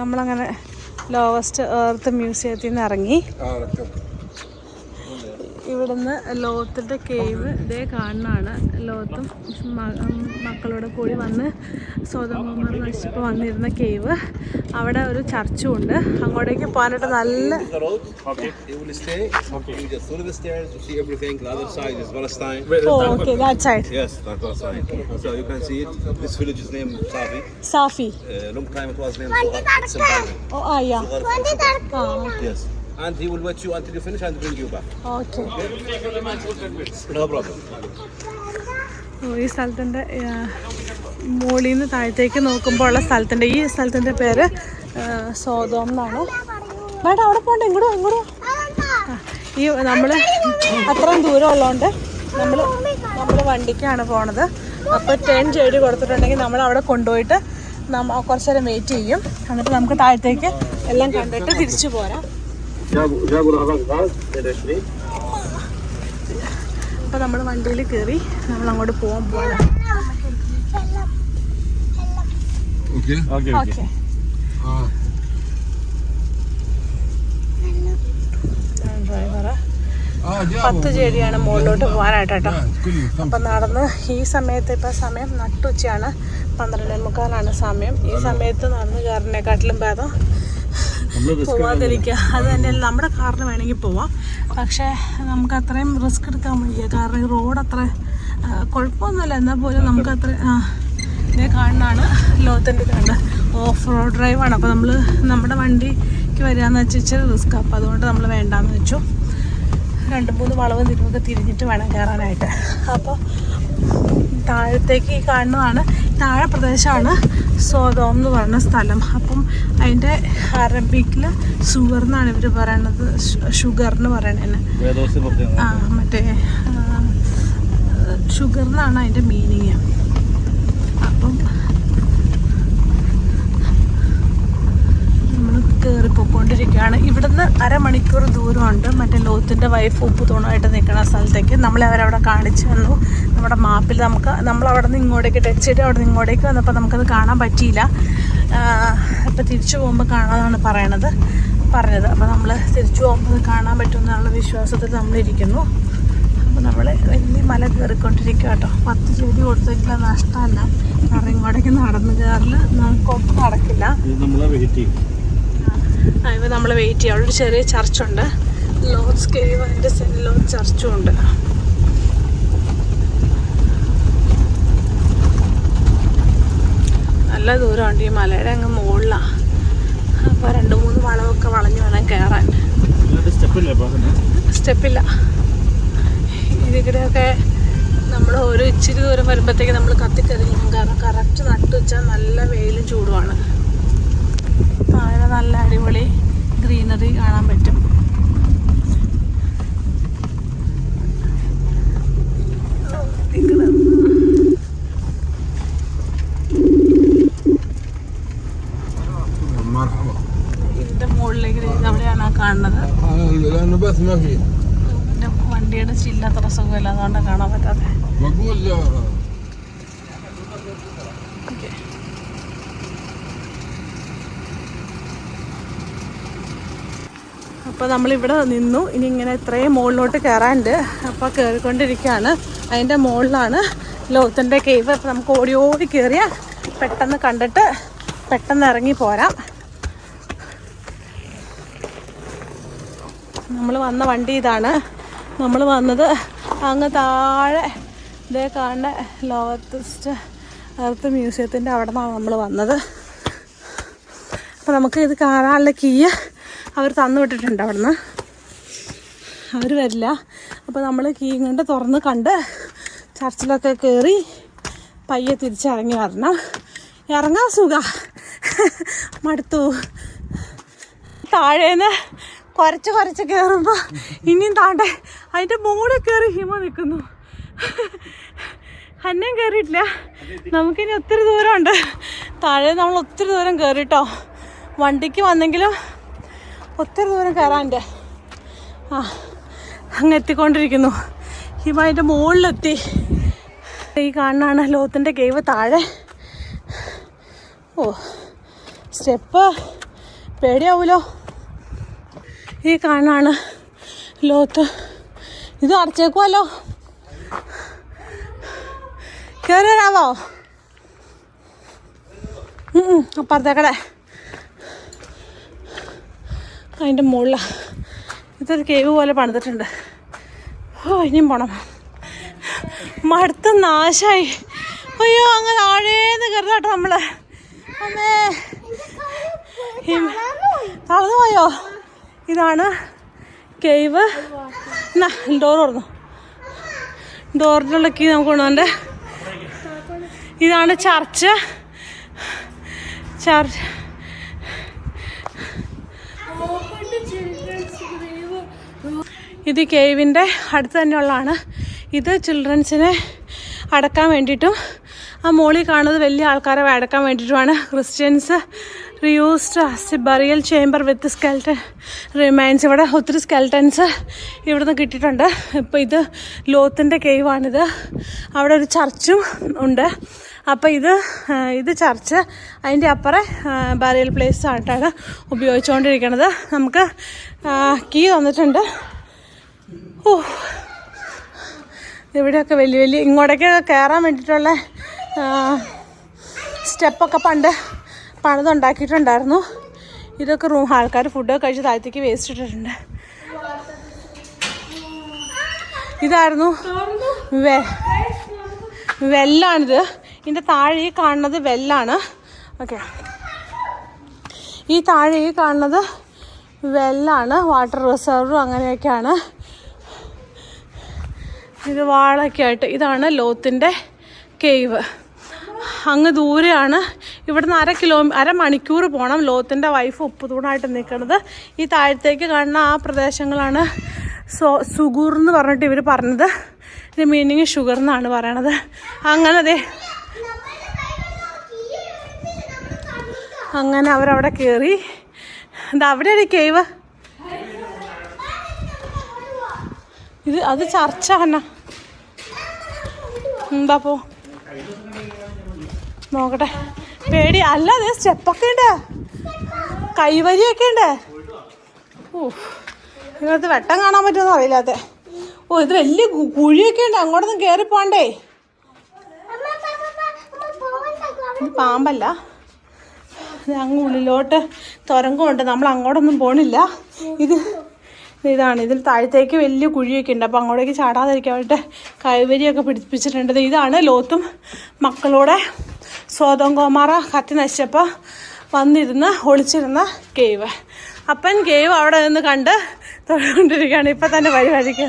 നമ്മളങ്ങനെ lowest earth മ്യൂസിയത്തിൽ നിന്ന് ഇറങ്ങി. ഇവിടുന്ന് ലോത്തിന്റെ കേവ് ഇതേ കാണാണ് ലോത്തും മക്കളോട് കൂടി വന്ന് സ്വതന്ത്രമാർ നശിപ്പ് വന്നിരുന്ന കേവ് അവിടെ ഒരു ചർച്ചും ഉണ്ട്. അങ്ങോട്ടേക്ക് പോകാനായിട്ട് നല്ല okay Safi long time it was name ഓ ആയാ 20 തർക്ക് yes And he will wait you until you finish and bring you back. Okay. No problem. ഈ സ്ഥലത്തിന്റെ മുകളിൽ നിന്ന് താഴത്തേക്ക് നോക്കുമ്പോൾ ഉള്ള സ്ഥലത്തിന്റെ ഈ സ്ഥലത്തിന്റെ പേര് സോതോം എന്നാണ് വേണ്ട അവിടെ പോകണ്ട ഇങ്ങോട്ട് ഇങ്ങോട്ട് ഈ നമ്മൾ അത്രയും ദൂരം ഉള്ളതുകൊണ്ട് നമ്മൾ നമ്മൾ വണ്ടിക്കാണ് പോണത് അപ്പോൾ ടേൺ ചെയ്ത് കൊടുത്തിട്ടുണ്ടെങ്കിൽ നമ്മൾ അവിടെ കൊണ്ടുപോയിട്ട് നമ്മ കുറച്ച് നേരം വെയിറ്റ് ചെയ്യും എന്നിട്ട് നമുക്ക് താഴത്തേക്ക് എല്ലാം കണ്ടിട്ട് തിരിച്ചു പോരാം അപ്പോൾ നമ്മൾ വണ്ടിയിൽ കയറി നമ്മൾ അങ്ങോട്ട് പോവാൻ പോകാം Okay. Okay, okay. Okay. Driver. yeah. പത്ത് ചെടിയാണ് മുകളിലോട്ട് പോകാനായിട്ട് കേട്ടോ അപ്പം നടന്ന് ഈ സമയത്ത് ഇപ്പം സമയം നട്ടുച്ചയാണ്. പന്ത്രണ്ടേ മുക്കാലാണ് സമയം. ഈ സമയത്ത് നടന്ന് കയറിനെക്കാട്ടിലും ഭേദം പോവാതിരിക്കുക അത് തന്നെ നമ്മുടെ കാറിന് വേണമെങ്കിൽ പോവാം. പക്ഷേ നമുക്ക് അത്രയും റിസ്ക് എടുക്കാൻ വയ്യ. കാരണം ഈ റോഡ് അത്ര കുഴപ്പമൊന്നുമില്ല. എന്നാൽ പോലും നമുക്ക് അത്ര ഇതിനെ ഇതേ കാണുന്നതാണ് ലോകത്തിന്റെ കണ്ട് ഓഫ് റോഡ് ഡ്രൈവാണ് അപ്പോൾ നമ്മൾ നമ്മുടെ വണ്ടിക്ക് വരികയെന്ന് വെച്ചാൽ ഇച്ചിരി റിസ്ക് അപ്പോൾ അതുകൊണ്ട് നമ്മൾ വേണ്ടാന്ന് വെച്ചു. രണ്ട് മൂന്ന് വളവ് തിരുമൊക്കെ തിരിഞ്ഞിട്ട് വേണം കയറാനായിട്ട്. അപ്പോൾ താഴത്തേക്ക് ഈ കാണുന്നതാണ്. താഴെ പ്രദേശമാണ് സോതോം എന്ന് പറയുന്ന സ്ഥലം. അപ്പം അതിന്റെ അറബിക്കിൽ ഷുഗർ എന്നാണ് ഇവർ പറയണത്. ഷുഗർ എന്ന് പറയണതിന് ആ മറ്റേ ഷുഗർ എന്നാണ് അതിന്റെ മീനിങ് അപ്പം നമ്മൾ കയറി പോയിക്കൊണ്ടിരിക്കുകയാണ് ഇവിടുന്ന് അരമണിക്കൂർ ദൂരമുണ്ട്. മറ്റേ ലോത്തിന്റെ വൈഫ് ഉപ്പ് തൂണായിട്ട് നിൽക്കുന്ന സ്ഥലത്തേക്ക്. നമ്മളെ അവരവിടെ കാണിച്ചു തന്നു. നമ്മുടെ മാപ്പിൽ നമുക്ക് നമ്മൾ അവിടെ നിന്ന് ഇങ്ങോട്ടേക്ക് ടച്ച് ചെയ്തിട്ട് അവിടെ നിന്ന് ഇങ്ങോട്ടേക്ക് വന്നപ്പോൾ നമുക്കത് കാണാൻ പറ്റിയില്ല. അപ്പോൾ തിരിച്ചു പോകുമ്പോൾ കാണാമെന്നാണ് പറയണത്. പറഞ്ഞത്. അപ്പോൾ നമ്മൾ തിരിച്ചു പോകുമ്പോൾ കാണാൻ പറ്റുമെന്നുള്ള വിശ്വാസത്തിൽ നമ്മളിരിക്കുന്നു. അപ്പോൾ നമ്മൾ വലിയ മല കയറിക്കൊണ്ടിരിക്കുക കേട്ടോ പത്ത് ചെടി കൊടുത്തെങ്കിലും നഷ്ടമല്ല. കാരണം ഇങ്ങോട്ടേക്ക് നടന്നു കയറിൽ നമുക്കൊന്നും നടക്കില്ല. ചെയ്യും നമ്മൾ വെയിറ്റ് ചെയ്യാം. അവിടെ ഒരു ചെറിയ ചർച്ചുണ്ട്. ലോഡ്സ് കേവ് അതിന്റെ സെന്റ് ലോഡ് ചർച്ചും ഉണ്ട്. നല്ല ദൂരമുണ്ട് ഈ മലയുടെ അങ്ങ് മുകളിലാണ് അപ്പോൾ രണ്ട് മൂന്ന് വളവൊക്കെ വളഞ്ഞു വേണം കയറാൻ സ്റ്റെപ്പില്ലേ ഇതിലൊക്കെ നമ്മൾ ഒരു ഇച്ചിരി ദൂരം വരുമ്പോഴത്തേക്ക് നമ്മൾ കത്തിക്കരിഞ്ഞു കാരണം കറക്റ്റ് നട്ടുവെച്ചാൽ നല്ല വെയിലും ചൂടുമാണ്. ഇവിടെ നല്ല അടിപൊളി ഗ്രീനറി കാണാൻ പറ്റും. ഇതിന്റെ വണ്ടിയുടെ ചില്ല അത്ര കാണാൻ അപ്പോൾ നമ്മളിവിടെ നിന്നു. ഇനി ഇങ്ങനെ ഇത്രയും മുകളിലോട്ട് കയറാനുണ്ട് അപ്പോൾ കയറിക്കൊണ്ടിരിക്കുകയാണ് അതിന്റെ മുകളിലാണ് ലോകത്തിന്റെ കേവ് അപ്പോൾ നമുക്ക് ഓടി ഓടി കയറിയാൽ പെട്ടെന്ന് കണ്ടിട്ട് പെട്ടെന്ന് ഇറങ്ങി പോരാം. നമ്മൾ വന്ന വണ്ടി ഇതാണ്. നമ്മൾ വന്നത് അങ്ങ് താഴെ. ഇതേ കാണുന്ന ലോകത്ത് എർത്ത് മ്യൂസിയത്തിന്റെ അവിടെ നിന്നാണ് നമ്മൾ വന്നത്. അപ്പോൾ നമുക്ക് ഇത് കാണാനുള്ള കീ അവർ തന്നു വിട്ടിട്ടുണ്ട് അവിടുന്ന്. അവർ വരില്ല. അപ്പോൾ നമ്മൾ കീ കൊണ്ട് തുറന്ന് കണ്ട് ചർച്ചിലൊക്കെ കയറി പയ്യെ തിരിച്ചിറങ്ങി വരണം. ഇറങ്ങാൻ സുഖ മടുത്തു. താഴേന്ന് കുറച്ച് കുറച്ച് കയറുമ്പോൾ ഇനിയും താണ്ടെ അതിന്റെ മുകളിൽ കയറി ഹിമ നിൽക്കുന്നു. അന്നേം കയറിയിട്ടില്ല നമുക്കിനി ഒത്തിരി ദൂരമുണ്ട്. താഴെ നമ്മൾ ഒത്തിരി ദൂരം കയറിട്ടോ വണ്ടിക്ക് വന്നെങ്കിലും ഒത്തിരി ദൂരം കയറാന്റെ. ആ അങ്ങ് എത്തിക്കൊണ്ടിരിക്കുന്നു. ഹിമ അതിന്റെ മുകളിലെത്തി. ഈ കാണുന്നതാണ് ലോകത്തിന്റെ കേവ് താഴെ. ഓ സ്റ്റെപ്പ്. പേടിയാവൂലോ? ഈ കാണാണ് ലോത്ത് ഇത് അടച്ചേക്കുമല്ലോ കയറി വരാവോ അപ്പുറത്തേക്കടെ. അതിന്റെ മുകളിലാണ് ഇതൊരു കേവ് പോലെ പണിതിട്ടുണ്ട്. ഓ ഇനിയും പോണം. മടുത്ത നാശായി. അയ്യോ അങ്ങ് താഴേന്ന് കയറുതാട്ടോ നമ്മൾ. അമ്മേ. തളർന്നു പോയോ ഇതാണ് കേവ് ഡോർ തുറന്നു. ഡോറിനുള്ള കീ നമുക്ക് കൊണ്ടുവന്നെ ഇതാണ് ചർച്ച് ചർച്ച് ഇത് കേവിന്റെ അടുത്ത് തന്നെയുള്ളതാണ്. ഇത് ചിൽഡ്രൻസിനെ അടക്കാൻ വേണ്ടിയിട്ടും ആ മോളിൽ കാണുന്നത് വലിയ ആൾക്കാരെ അടക്കാൻ വേണ്ടിയിട്ടുമാണ്. Christians reused burial chamber with skeleton remains ഇവിടെ ഒത്തിരി സ്കെൽട്ടൻസ് ഇവിടുന്ന് കിട്ടിയിട്ടുണ്ട്. ഇപ്പോൾ ഇത് ലോത്തിന്റെ കേവാണിത്. അവിടെ ഒരു ചർച്ചും ഉണ്ട്. അപ്പോൾ ഇത് ഇത് ചർച്ച് അതിന്റെ അപ്പുറം ബറിയൽ പ്ലേസ് ആയിട്ടാണ് ഉപയോഗിച്ചുകൊണ്ടിരിക്കുന്നത് നമുക്ക് കീ തന്നിട്ടുണ്ട്. ഓ ഇവിടെയൊക്കെ വലിയ വലിയ ഇങ്ങോട്ടേക്ക് കയറാൻ വേണ്ടിയിട്ടുള്ള സ്റ്റെപ്പൊക്കെ പണ്ട് പണിതുണ്ടാക്കിയിട്ടുണ്ടായിരുന്നു. ഇതൊക്കെ റൂം ആൾക്കാർ ഫുഡൊക്കെ കഴിച്ച് താഴത്തേക്ക് വേസ്റ്റ് ഇട്ടിട്ടുണ്ട്. ഇതായിരുന്നു വെ വെല്ലാണിത്. ഇതിന്റെ താഴെ ഈ കാണുന്നത് വെല്ലാണ്. ഓക്കെ. ഈ താഴെ ഈ കാണുന്നത് വെല്ലാണ് വാട്ടർ റിസർവും അങ്ങനെയൊക്കെയാണ്. ഇത് വാളൊക്കെ ആയിട്ട് ഇതാണ് ലോത്തിന്റെ കേവ് അങ്ങ് ദൂരെയാണ്. ഇവിടുന്ന് അര കിലോ അരമണിക്കൂർ പോകണം ലോത്തിന്റെ വൈഫ് ഉപ്പുതൂണായിട്ട് നിൽക്കുന്നത്. ഈ താഴത്തേക്ക് കാണുന്ന ആ പ്രദേശങ്ങളാണ് സോ സുഗൂർ എന്ന് പറഞ്ഞിട്ട് ഇവർ പറഞ്ഞത്. ഇതിന്റെ മീനിങ് ഷുഗർ എന്നാണ് പറയണത്. അങ്ങനെ അതെ അങ്ങനെ അവരവിടെ കയറി എന്താ അവിടെയാണ് കേവ് ഇത് അത് ചർച്ച തന്നെ എന്താ പോ നോക്കട്ടെ. പേടി. അല്ല സ്റ്റെപ്പൊക്കെ ഉണ്ട്. കൈവരിയൊക്കെ ഉണ്ട്. ഓ ഇതിനകത്ത് വെട്ടം കാണാൻ പറ്റുമെന്ന് അറിയില്ലാത്ത ഓ ഇത് വലിയ കുഴിയൊക്കെ ഉണ്ട്. അങ്ങോട്ടൊന്നും കയറി പോണ്ടേ പാമ്പല്ല. അങ്ങ് ഉള്ളിലോട്ട് തുരങ്കമുണ്ട് നമ്മൾ അങ്ങോട്ടൊന്നും പോണില്ല. ഇത് ഇതാണ്. ഇതിൽ താഴത്തേക്ക് വലിയ കുഴിയൊക്കെ ഉണ്ട്. അപ്പോൾ അങ്ങോട്ടേക്ക് ചാടാതിരിക്കാൻ വേണ്ടിയിട്ട് കൈവരിയൊക്കെ പിടിപ്പിച്ചിട്ടുണ്ട്. ഇതാണ് ലോത്തും മക്കളോടെ സ്വതം കോമാറ കത്തി നശിച്ചപ്പോൾ വന്നിരുന്ന് ഒളിച്ചിരുന്ന കേവ്. അപ്പൻ കേവ് അവിടെ നിന്ന് കണ്ട് തൊഴുകൊണ്ടിരിക്കുകയാണ് ഇപ്പം തന്നെ വഴി വഴിക്ക്.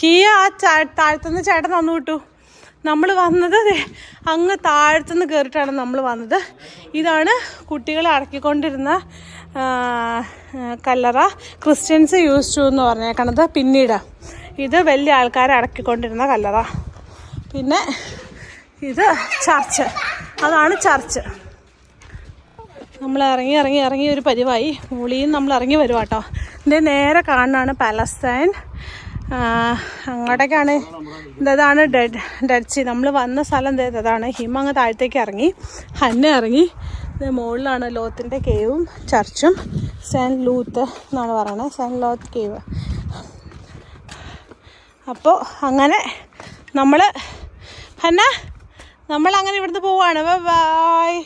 കീയ ആ ചാ താഴത്തുനിന്ന് ചേട്ടൻ തന്നു വിട്ടു. നമ്മൾ വന്നത് അങ്ങ് താഴത്തുനിന്ന് കയറിയിട്ടാണ് നമ്മൾ വന്നത്. ഇതാണ് കുട്ടികളെ അടക്കിക്കൊണ്ടിരുന്ന കല്ലറ ക്രിസ്ത്യൻസ് യൂസ് ടു എന്ന് പറഞ്ഞേക്കണത് പിന്നീട്. ഇത് വലിയ ആൾക്കാരെ അടക്കിക്കൊണ്ടിരുന്ന കല്ലറ. പിന്നെ ഇത് ചർച്ച്. അതാണ് ചർച്ച്. നമ്മൾ ഇറങ്ങി ഇറങ്ങി ഇറങ്ങി ഒരു പരിവായി മുകളിൽ നമ്മൾ ഇറങ്ങി വരും കേട്ടോ ഇതിന്റെ നേരെ കാണുന്നതാണ് പാലസ്തൈൻ. അങ്ങോട്ടേക്കാണ്. ഇതാണ് ഡെഡ് ഡെഡ് സി നമ്മൾ വന്ന സ്ഥലം ഇതാണ്. ഹിമ അങ്ങ് താഴത്തേക്ക് ഇറങ്ങി. ഹന്ന ഇറങ്ങി. മുകളിലാണ് ലോത്തിന്റെ കേവും ചർച്ചും. സെന്റ് ലൂത്ത് എന്നാണ് പറയുന്നത്. സെന്റ് ലോത്ത് കേവ്. അപ്പോൾ അങ്ങനെ നമ്മൾ ഹന്ന നമ്മൾ അങ്ങനെ ഇവിടുന്ന് പോവാണ്. ബൈ.